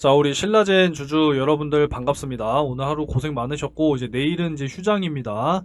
자, 우리 신라젠 주주 여러분들 반갑습니다. 오늘 하루 고생 많으셨고, 이제 내일은 이제 휴장입니다.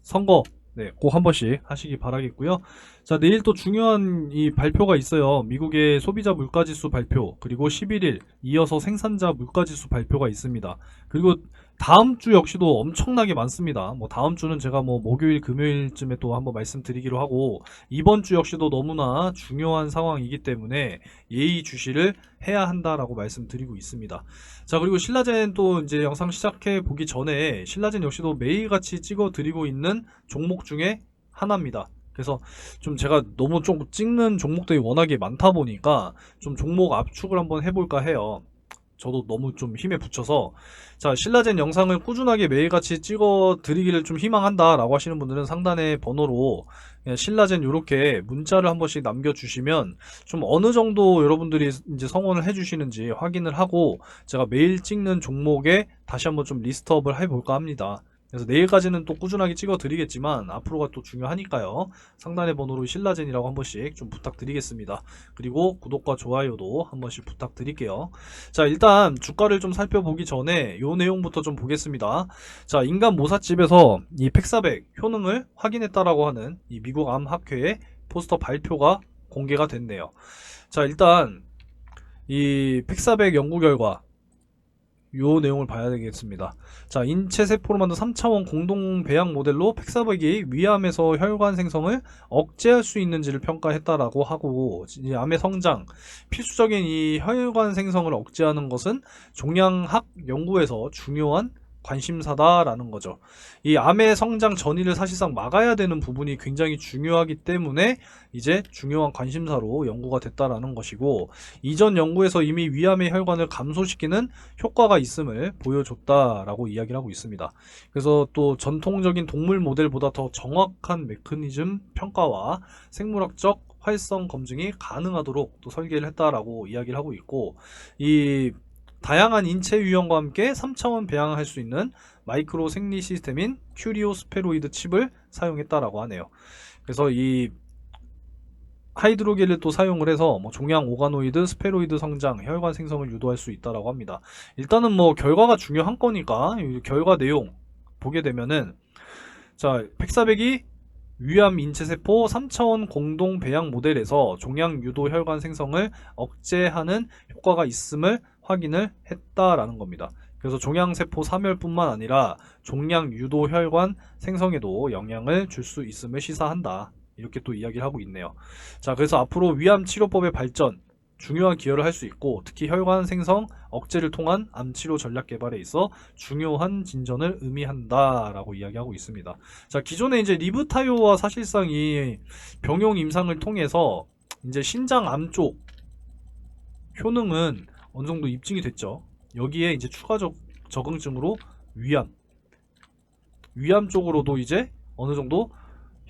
선거, 네, 꼭 한 번씩 하시기 바라겠고요. 자, 내일 또 중요한 이 발표가 있어요. 미국의 소비자 물가지수 발표, 그리고 11일 이어서 생산자 물가지수 발표가 있습니다. 그리고 다음 주 역시도 엄청나게 많습니다. 뭐 다음 주는 제가 뭐 목요일, 금요일쯤에 또 한번 말씀드리기로 하고, 이번 주 역시도 너무나 중요한 상황이기 때문에 예의 주시를 해야 한다라고 말씀드리고 있습니다. 자, 그리고 신라젠 또 이제 영상 시작해 보기 전에 신라젠 역시도 매일같이 찍어 드리고 있는 종목 중에 하나입니다. 그래서 좀 제가 너무 좀 찍는 종목들이 워낙에 많다 보니까 좀 종목 압축을 한번 해볼까 해요. 저도 너무 좀 힘에 붙여서 자 신라젠 영상을 꾸준하게 매일같이 찍어 드리기를 좀 희망한다 라고 하시는 분들은 상단의 번호로 그냥 신라젠 이렇게 문자를 한 번씩 남겨주시면 좀 어느 정도 여러분들이 이제 성원을 해주시는지 확인을 하고 제가 매일 찍는 종목에 다시 한번 좀 리스트업을 해볼까 합니다. 그래서 내일까지는 또 꾸준하게 찍어 드리겠지만 앞으로가 또 중요하니까요. 상단의 번호로 신라젠이라고 한 번씩 좀 부탁드리겠습니다. 그리고 구독과 좋아요도 한 번씩 부탁드릴게요. 자, 일단 주가를 좀 살펴보기 전에 요 내용부터 좀 보겠습니다. 자, 인간 모사집에서 이 팩사백 효능을 확인했다라고 하는 이 미국 암학회의 포스터 발표가 공개가 됐네요. 자, 일단 이 팩사백 연구 결과 요 내용을 봐야 되겠습니다. 자, 인체 세포로 만든 3차원 공동 배양 모델로 팩사백이 위암에서 혈관 생성을 억제할 수 있는지를 평가했다라고 하고 이 암의 성장, 필수적인 이 혈관 생성을 억제하는 것은 종양학 연구에서 중요한 관심사다라는 거죠. 이 암의 성장 전이를 사실상 막아야 되는 부분이 굉장히 중요하기 때문에 이제 중요한 관심사로 연구가 됐다라는 것이고 이전 연구에서 이미 위암의 혈관을 감소시키는 효과가 있음을 보여줬다라고 이야기를 하고 있습니다. 그래서 또 전통적인 동물 모델보다 더 정확한 메커니즘 평가와 생물학적 활성 검증이 가능하도록 또 설계를 했다라고 이야기를 하고 있고 이 다양한 인체 유형과 함께 3차원 배양할 수 있는 마이크로 생리 시스템인 큐리오 스페로이드 칩을 사용했다라고 하네요. 그래서 이 하이드로겔을 또 사용을 해서 뭐 종양 오가노이드, 스페로이드 성장, 혈관 생성을 유도할 수 있다라고 합니다. 일단은 뭐 결과가 중요한 거니까 이 결과 내용 보게 되면은 자, 팩사백이 위암 인체세포 3차원 공동 배양 모델에서 종양 유도 혈관 생성을 억제하는 효과가 있음을 확인을 했다라는 겁니다. 그래서 종양세포 사멸뿐만 아니라 종양 유도 혈관 생성에도 영향을 줄 수 있음을 시사한다. 이렇게 또 이야기를 하고 있네요. 자, 그래서 앞으로 위암 치료법의 발전, 중요한 기여를 할 수 있고, 특히 혈관 생성 억제를 통한 암 치료 전략 개발에 있어 중요한 진전을 의미한다라고 이야기하고 있습니다. 자, 기존에 이제 리브타이오와 사실상 이 병용 임상을 통해서 이제 신장 암 쪽 효능은 어느 정도 입증이 됐죠. 여기에 이제 추가적 적응증으로 위암, 위암 쪽으로도 이제 어느 정도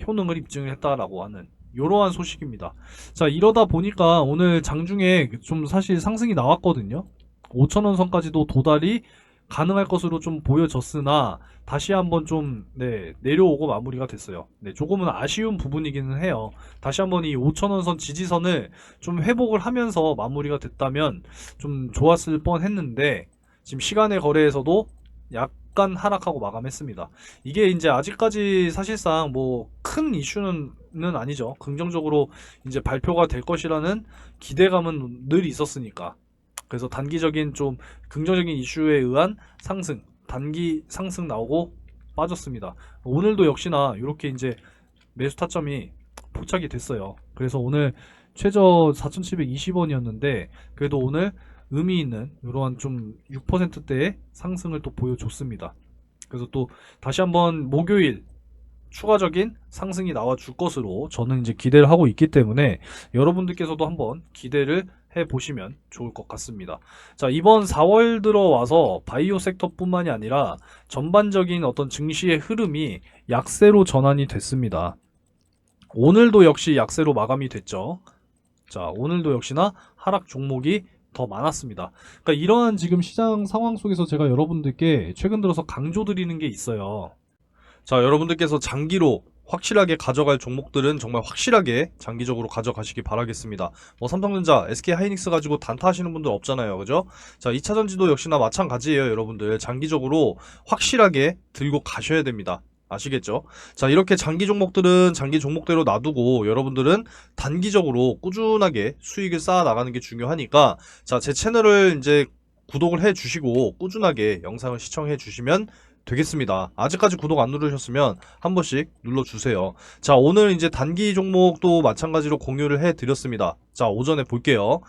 효능을 입증을 했다라고 하는 이러한 소식입니다. 자, 이러다 보니까 오늘 장중에 좀 사실 상승이 나왔거든요. 5천원 선까지도 도달이 가능할 것으로 좀 보여졌으나 다시 한번 좀 네, 내려오고 마무리가 됐어요. 네, 조금은 아쉬운 부분이기는 해요. 다시 한번 이 5천원 선 지지선을 좀 회복을 하면서 마무리가 됐다면 좀 좋았을 뻔 했는데 지금 시간의 거래에서도 약간 하락하고 마감했습니다. 이게 이제 아직까지 사실상 뭐 큰 이슈는 아니죠. 긍정적으로 이제 발표가 될 것이라는 기대감은 늘 있었으니까. 그래서 단기적인 좀 긍정적인 이슈에 의한 상승, 단기 상승 나오고 빠졌습니다. 오늘도 역시나 이렇게 이제 매수 타점이 포착이 됐어요. 그래서 오늘 최저 4,720원이었는데 그래도 오늘 의미 있는 이러한 좀 6%대의 상승을 또 보여줬습니다. 그래서 또 다시 한번 목요일 추가적인 상승이 나와 줄 것으로 저는 이제 기대를 하고 있기 때문에 여러분들께서도 한번 기대를 해 보시면 좋을 것 같습니다. 자, 이번 4월 들어와서 바이오 섹터뿐만이 아니라 전반적인 어떤 증시의 흐름이 약세로 전환이 됐습니다. 오늘도 역시 약세로 마감이 됐죠. 자, 오늘도 역시나 하락 종목이 더 많았습니다. 그러니까 이러한 지금 시장 상황 속에서 제가 여러분들께 최근 들어서 강조드리는 게 있어요. 자, 여러분들께서 장기로 확실하게 가져갈 종목들은 정말 확실하게 장기적으로 가져가시기 바라겠습니다. 뭐 삼성전자, SK 하이닉스 가지고 단타 하시는 분들 없잖아요. 그죠? 자, 2차 전지도 역시나 마찬가지예요, 여러분들. 장기적으로 확실하게 들고 가셔야 됩니다. 아시겠죠? 자, 이렇게 장기 종목들은 장기 종목대로 놔두고 여러분들은 단기적으로 꾸준하게 수익을 쌓아 나가는 게 중요하니까 자, 제 채널을 이제 구독을 해 주시고 꾸준하게 영상을 시청해 주시면 되겠습니다. 아직까지 구독 안 누르셨으면 한 번씩 눌러주세요. 자, 오늘 이제 단기 종목도 마찬가지로 공유를 해 드렸습니다. 자, 오전에 볼게요.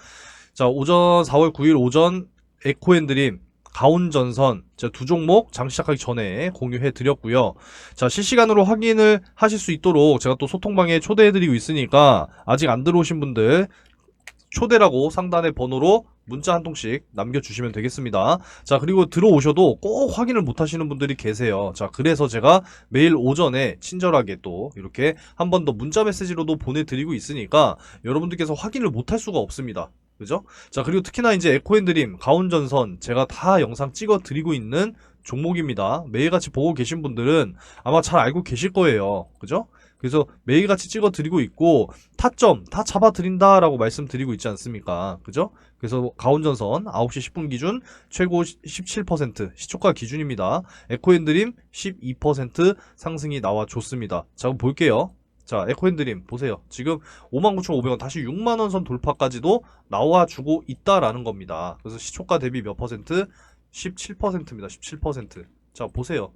자, 오전 4월 9일 오전 에코앤드림 가온전선 자, 두 종목 장 시작하기 전에 공유해 드렸고요. 자, 실시간으로 확인을 하실 수 있도록 제가 또 소통방에 초대해 드리고 있으니까 아직 안 들어오신 분들 초대라고 상단의 번호로 문자 한 통씩 남겨주시면 되겠습니다. 자, 그리고 들어오셔도 꼭 확인을 못 하시는 분들이 계세요. 자, 그래서 제가 매일 오전에 친절하게 또 이렇게 한 번 더 문자 메시지로도 보내드리고 있으니까 여러분들께서 확인을 못 할 수가 없습니다. 그죠? 자, 그리고 특히나 이제 에코앤드림, 가온전선 제가 다 영상 찍어 드리고 있는 종목입니다. 매일같이 보고 계신 분들은 아마 잘 알고 계실 거예요. 그죠? 그래서 매일같이 찍어 드리고 있고 타점 다 잡아 드린다라고 말씀드리고 있지 않습니까? 그죠? 그래서 가온전선 9시 10분 기준 최고 17% 시초가 기준입니다. 에코앤드림 12% 상승이 나와 줬습니다. 자, 그럼 볼게요. 자, 에코핸드림 보세요. 지금 59,500원 다시 6만 원 선 돌파까지도 나와 주고 있다라는 겁니다. 그래서 시초가 대비 몇 퍼센트? 17%입니다. 17%. 자, 보세요.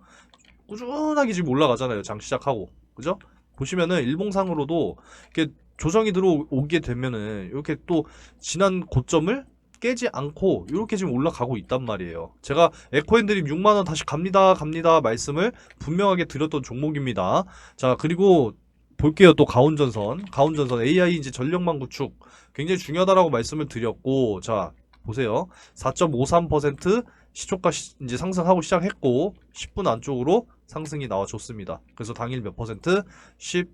꾸준하게 지금 올라가잖아요. 장 시작하고. 그죠? 보시면은 일봉상으로도 이렇게 조정이 들어오게 되면은 이렇게 또 지난 고점을 깨지 않고 이렇게 지금 올라가고 있단 말이에요. 제가 에코핸드림 6만 원 다시 갑니다. 갑니다. 말씀을 분명하게 드렸던 종목입니다. 자, 그리고 볼게요. 또 가온전선. 가온전선 AI 이제 전력망 구축 굉장히 중요하다라고 말씀을 드렸고 자, 보세요. 4.53% 시초가 시- 이제 상승하고 시작했고 10분 안쪽으로 상승이 나와 줬습니다. 그래서 당일 몇 퍼센트? 10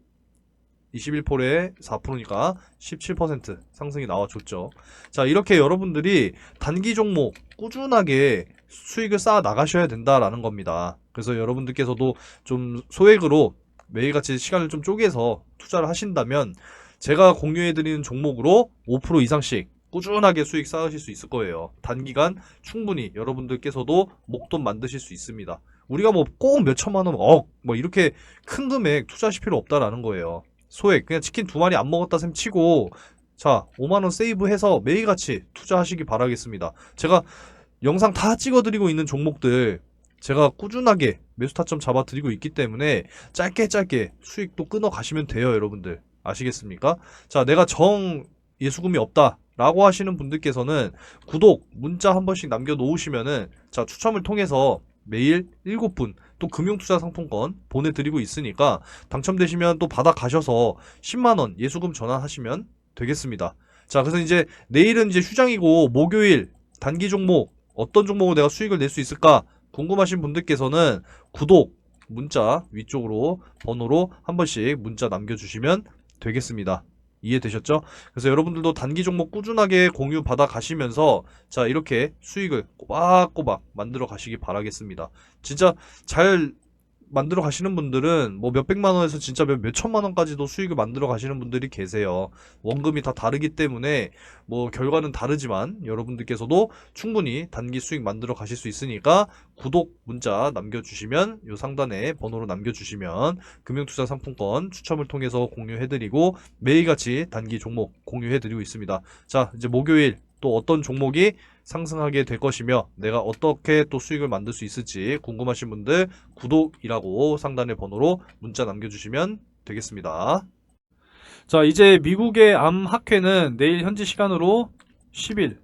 21폴에 4%니까 17% 상승이 나와줬죠. 자, 이렇게 여러분들이 단기 종목 꾸준하게 수익을 쌓아 나가셔야 된다라는 겁니다. 그래서 여러분들께서도 좀 소액으로 매일같이 시간을 좀 쪼개서 투자를 하신다면 제가 공유해드리는 종목으로 5% 이상씩 꾸준하게 수익 쌓으실 수 있을 거예요. 단기간 충분히 여러분들께서도 목돈 만드실 수 있습니다. 우리가 뭐 꼭 몇 천만 원, 억, 뭐 이렇게 큰 금액 투자하실 필요 없다라는 거예요. 소액, 그냥 치킨 두 마리 안 먹었다 셈 치고, 자, 5만원 세이브해서 매일같이 투자하시기 바라겠습니다. 제가 영상 다 찍어드리고 있는 종목들, 제가 꾸준하게 매수 타점 잡아드리고 있기 때문에 짧게 짧게 수익도 끊어 가시면 돼요, 여러분들. 아시겠습니까? 자, 내가 정 예수금이 없다. 라고 하시는 분들께서는 구독, 문자 한 번씩 남겨놓으시면은, 자, 추첨을 통해서 매일 7분, 또 금융투자 상품권 보내드리고 있으니까, 당첨되시면 또 받아 가셔서 10만원 예수금 전환하시면 되겠습니다. 자, 그래서 이제 내일은 이제 휴장이고, 목요일 단기 종목, 어떤 종목으로 내가 수익을 낼 수 있을까? 궁금하신 분들께서는 구독, 문자 위쪽으로 번호로 한 번씩 문자 남겨주시면 되겠습니다. 이해되셨죠? 그래서 여러분들도 단기 종목 꾸준하게 공유 받아 가시면서 자 이렇게 수익을 꼬박꼬박 만들어 가시기 바라겠습니다. 진짜 잘 만들어 가시는 분들은 뭐 몇백만 원에서 진짜 몇, 몇천만 원까지도 수익을 만들어 가시는 분들이 계세요. 원금이 다 다르기 때문에 뭐 결과는 다르지만 여러분들께서도 충분히 단기 수익 만들어 가실 수 있으니까 구독 문자 남겨주시면 요 상단에 번호로 남겨주시면 금융투자 상품권 추첨을 통해서 공유해드리고 매일같이 단기 종목 공유해드리고 있습니다. 자 이제 목요일 또 어떤 종목이 상승하게 될 것이며 내가 어떻게 또 수익을 만들 수 있을지 궁금하신 분들 구독이라고 상단의 번호로 문자 남겨주시면 되겠습니다. 자 이제 미국의 암 학회는 내일 현지 시간으로 10일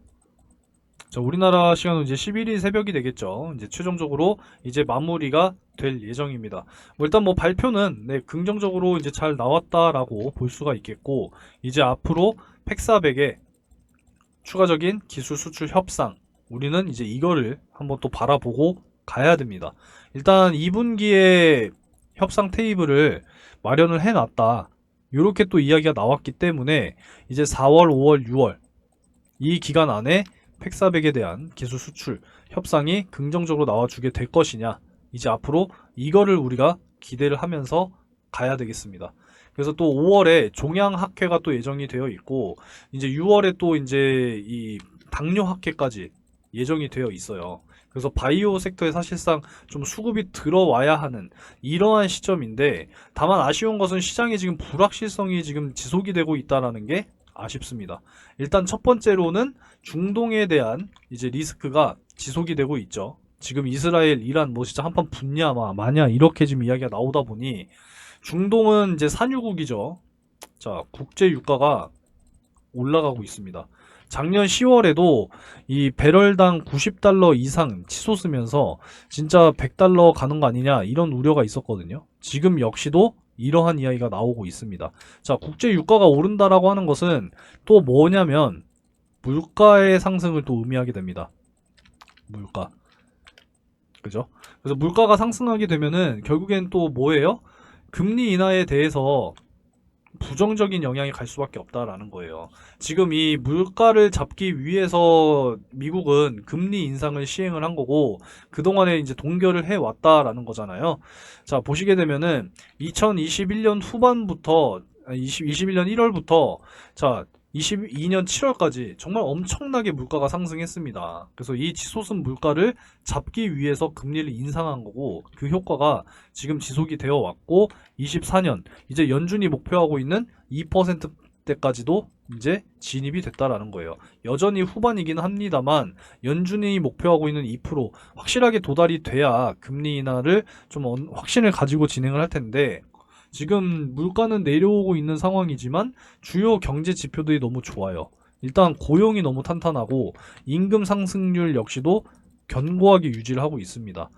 자, 우리나라 시간으로 이제 11일 새벽이 되겠죠. 이제 최종적으로 이제 마무리가 될 예정입니다. 뭐 일단 뭐 발표는 네, 긍정적으로 이제 잘 나왔다라고 볼 수가 있겠고, 이제 앞으로 팩사백의 추가적인 기술 수출 협상, 우리는 이제 이거를 한번 또 바라보고 가야 됩니다. 일단 2분기에 협상 테이블을 마련을 해놨다. 이렇게 또 이야기가 나왔기 때문에 이제 4월, 5월, 6월 이 기간 안에 팩사백에 대한 기술 수출 협상이 긍정적으로 나와주게 될 것이냐. 이제 앞으로 이거를 우리가 기대를 하면서 가야 되겠습니다. 그래서 또 5월에 종양학회가 또 예정이 되어 있고 이제 6월에 또 이제 이 당뇨학회까지 예정이 되어 있어요. 그래서 바이오 섹터에 사실상 좀 수급이 들어와야 하는 이러한 시점인데 다만 아쉬운 것은 시장에 지금 불확실성이 지금 지속이 되고 있다라는 게 아쉽습니다. 일단 첫 번째로는 중동에 대한 이제 리스크가 지속이 되고 있죠. 지금 이스라엘, 이란 뭐 진짜 한판 붙냐 마 마냐 이렇게 지금 이야기가 나오다 보니 중동은 이제 산유국이죠. 자, 국제 유가가 올라가고 있습니다. 작년 10월에도 이 배럴당 90달러 이상 치솟으면서 진짜 100달러 가는 거 아니냐 이런 우려가 있었거든요. 지금 역시도 이러한 이야기가 나오고 있습니다. 자, 국제 유가가 오른다라고 하는 것은 또 뭐냐면 물가의 상승을 또 의미하게 됩니다. 물가. 그죠? 그래서 물가가 상승하게 되면은 결국엔 또 뭐예요? 금리 인하에 대해서 부정적인 영향이 갈 수밖에 없다라는 거예요. 지금 이 물가를 잡기 위해서 미국은 금리 인상을 시행을 한 거고 그동안에 이제 동결을 해 왔다라는 거잖아요. 자, 보시게 되면은 2021년 후반부터 아니, 20, 21년 1월부터 자, 22년 7월까지 정말 엄청나게 물가가 상승했습니다. 그래서 이 치솟은 물가를 잡기 위해서 금리를 인상한 거고 그 효과가 지금 지속이 되어 왔고 24년 이제 연준이 목표하고 있는 2%대까지도 이제 진입이 됐다라는 거예요. 여전히 후반이긴 합니다만 연준이 목표하고 있는 2% 확실하게 도달이 돼야 금리 인하를 좀 언- 확신을 가지고 진행을 할 텐데 지금 물가는 내려오고 있는 상황이지만 주요 경제 지표들이 너무 좋아요. 일단 고용이 너무 탄탄하고 임금 상승률 역시도 견고하게 유지를 하고 있습니다.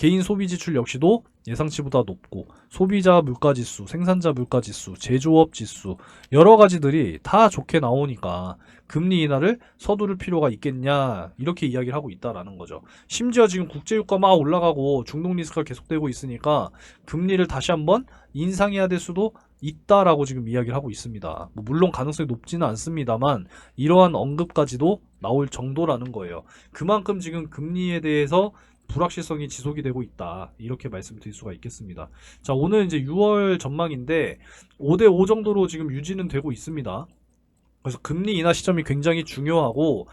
개인 소비 지출 역시도 예상치보다 높고 소비자 물가 지수, 생산자 물가 지수, 제조업 지수 여러 가지들이 다 좋게 나오니까 금리 인하를 서두를 필요가 있겠냐 이렇게 이야기를 하고 있다라는 거죠. 심지어 지금 국제 유가 막 올라가고 중동 리스크가 계속되고 있으니까 금리를 다시 한번 인상해야 될 수도 있다라고 지금 이야기를 하고 있습니다. 뭐 물론 가능성이 높지는 않습니다만 이러한 언급까지도 나올 정도라는 거예요. 그만큼 지금 금리에 대해서 불확실성이 지속이 되고 있다. 이렇게 말씀드릴 수가 있겠습니다. 자, 오늘 이제 6월 전망인데 5대5 정도로 지금 유지는 되고 있습니다. 그래서 금리 인하 시점이 굉장히 중요하고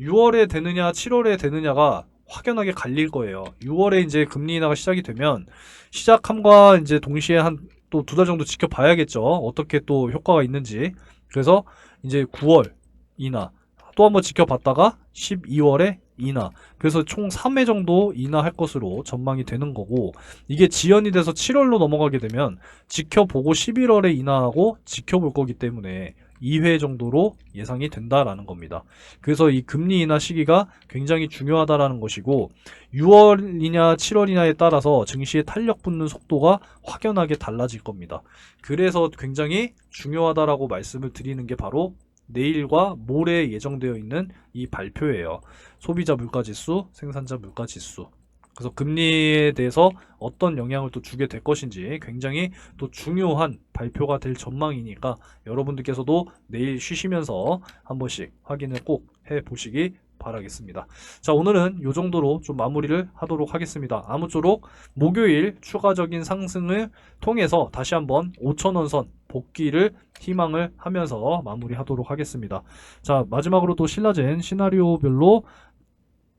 6월에 되느냐 7월에 되느냐가 확연하게 갈릴 거예요. 6월에 이제 금리 인하가 시작이 되면 시작함과 이제 동시에 한 또 두 달 정도 지켜봐야겠죠. 어떻게 또 효과가 있는지. 그래서 이제 9월 인하 또 한번 지켜봤다가 12월에 인하. 그래서 총 3회 정도 인하할 것으로 전망이 되는 거고 이게 지연이 돼서 7월로 넘어가게 되면 지켜보고 11월에 인하하고 지켜볼 거기 때문에 2회 정도로 예상이 된다라는 겁니다. 그래서 이 금리 인하 시기가 굉장히 중요하다라는 것이고 6월이냐 7월이냐에 따라서 증시의 탄력 붙는 속도가 확연하게 달라질 겁니다. 그래서 굉장히 중요하다라고 말씀을 드리는 게 바로 내일과 모레 예정되어 있는 이 발표예요. 소비자 물가 지수, 생산자 물가 지수. 그래서 금리에 대해서 어떤 영향을 또 주게 될 것인지 굉장히 또 중요한 발표가 될 전망이니까 여러분들께서도 내일 쉬시면서 한 번씩 확인을 꼭 해 보시기 바라겠습니다. 자, 오늘은 이 정도로 좀 마무리를 하도록 하겠습니다. 아무쪼록 목요일 추가적인 상승을 통해서 다시 한번 5천원 선 복귀를 희망을 하면서 마무리하도록 하겠습니다. 자, 마지막으로 또 신라젠 시나리오별로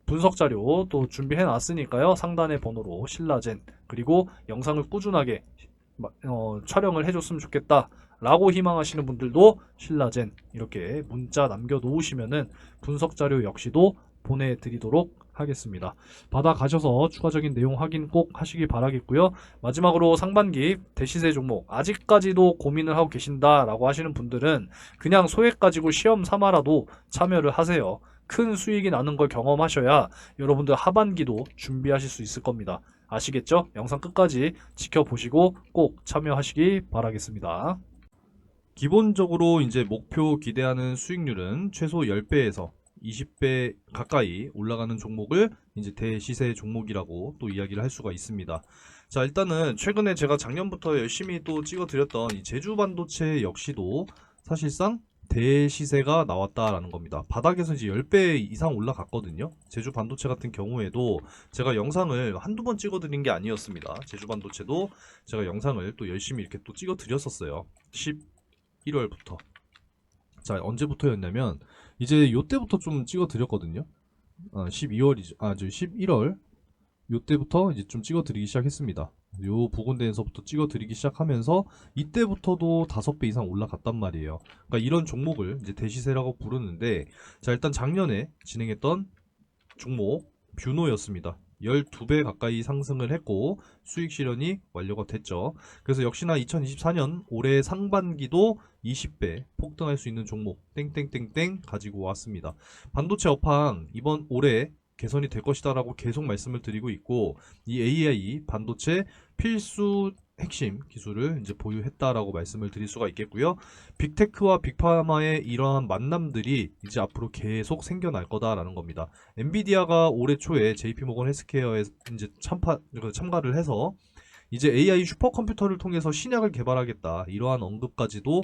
분석 자료 또 준비해 놨으니까요. 상단의 번호로 신라젠 그리고 영상을 꾸준하게 마- 어, 촬영을 해줬으면 좋겠다. 라고 희망하시는 분들도 신라젠 이렇게 문자 남겨 놓으시면은 분석 자료 역시도 보내드리도록 하겠습니다. 받아 가셔서 추가적인 내용 확인 꼭 하시기 바라겠고요. 마지막으로 상반기 대시세 종목 아직까지도 고민을 하고 계신다라고 하시는 분들은 그냥 소액 가지고 시험 삼아라도 참여를 하세요. 큰 수익이 나는 걸 경험하셔야 여러분들 하반기도 준비하실 수 있을 겁니다. 아시겠죠? 영상 끝까지 지켜보시고 꼭 참여하시기 바라겠습니다. 기본적으로 이제 목표 기대하는 수익률은 최소 10배에서 20배 가까이 올라가는 종목을 이제 대시세 종목이라고 또 이야기를 할 수가 있습니다. 자, 일단은 최근에 제가 작년부터 열심히 또 찍어 드렸던 이 제주 반도체 역시도 사실상 대시세가 나왔다라는 겁니다. 바닥에서 이제 10배 이상 올라갔거든요. 제주 반도체 같은 경우에도 제가 영상을 한두 번 찍어 드린 게 아니었습니다. 제주 반도체도 제가 영상을 또 열심히 이렇게 또 찍어 드렸었어요. 11월부터. 자, 언제부터였냐면 이제 요때부터 좀 찍어 드렸거든요. 아, 12월이죠. 아, 저 11월 요때부터 이제 좀 찍어 드리기 시작했습니다. 요 부근대에서부터 찍어 드리기 시작하면서 이때부터도 다섯 배 이상 올라갔단 말이에요. 그러니까 이런 종목을 이제 대시세라고 부르는데 자 일단 작년에 진행했던 종목 뷰노였습니다. 12배 가까이 상승을 했고 수익 실현이 완료가 됐죠. 그래서 역시나 2024년 올해 상반기도 20배 폭등할 수 있는 종목 땡땡땡땡 가지고 왔습니다. 반도체 업황 이번 올해 개선이 될 것이다라고 계속 말씀을 드리고 있고 이 AI 반도체 필수 핵심 기술을 이제 보유했다라고 말씀을 드릴 수가 있겠고요. 빅테크와 빅파마의 이러한 만남들이 이제 앞으로 계속 생겨날 거다라는 겁니다. 엔비디아가 올해 초에 JP모건 헬스케어에 이제 참파, 그 참가를 해서 이제 AI 슈퍼컴퓨터를 통해서 신약을 개발하겠다 이러한 언급까지도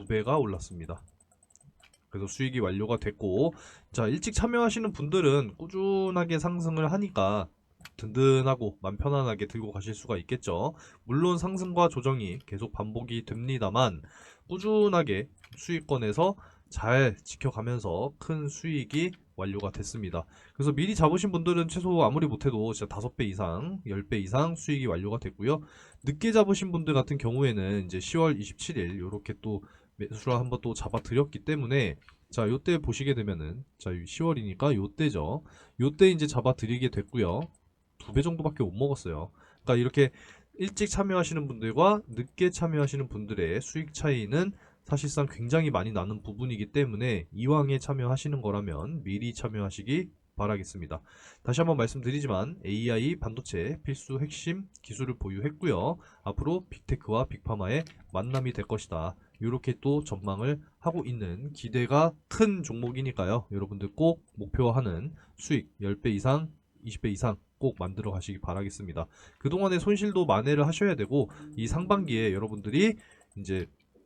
12배가 올랐습니다. 그래서 수익이 완료가 됐고 자 일찍 참여하시는 분들은 꾸준하게 상승을 하니까 든든하고 맘 편안하게 들고 가실 수가 있겠죠. 물론 상승과 조정이 계속 반복이 됩니다만 꾸준하게 수익권에서 잘 지켜가면서 큰 수익이 완료가 됐습니다. 그래서 미리 잡으신 분들은 최소 아무리 못해도 진짜 5배 이상, 10배 이상 수익이 완료가 됐고요. 늦게 잡으신 분들 같은 경우에는 이제 10월 27일 이렇게 또 매수를 한번 또 잡아 드렸기 때문에 자, 요때 보시게 되면은 자, 10월이니까 요때죠. 요때 이제 잡아 드리게 됐고요. 두 배 정도밖에 못 먹었어요. 그러니까 이렇게 일찍 참여하시는 분들과 늦게 참여하시는 분들의 수익 차이는 사실상 굉장히 많이 나는 부분이기 때문에 이왕에 참여하시는 거라면 미리 참여하시기 바라겠습니다. 다시 한번 말씀드리지만 AI 반도체 필수 핵심 기술을 보유했고요. 앞으로 빅테크와 빅파마의 만남이 될 것이다. 이렇게 또 전망을 하고 있는 기대가 큰 종목이니까요. 여러분들 꼭 목표하는 수익 10배 이상, 20배 이상 꼭 만들어 가시기 바라겠습니다. 그동안의 손실도 만회를 하셔야 되고 이 상반기에 여러분들이 이제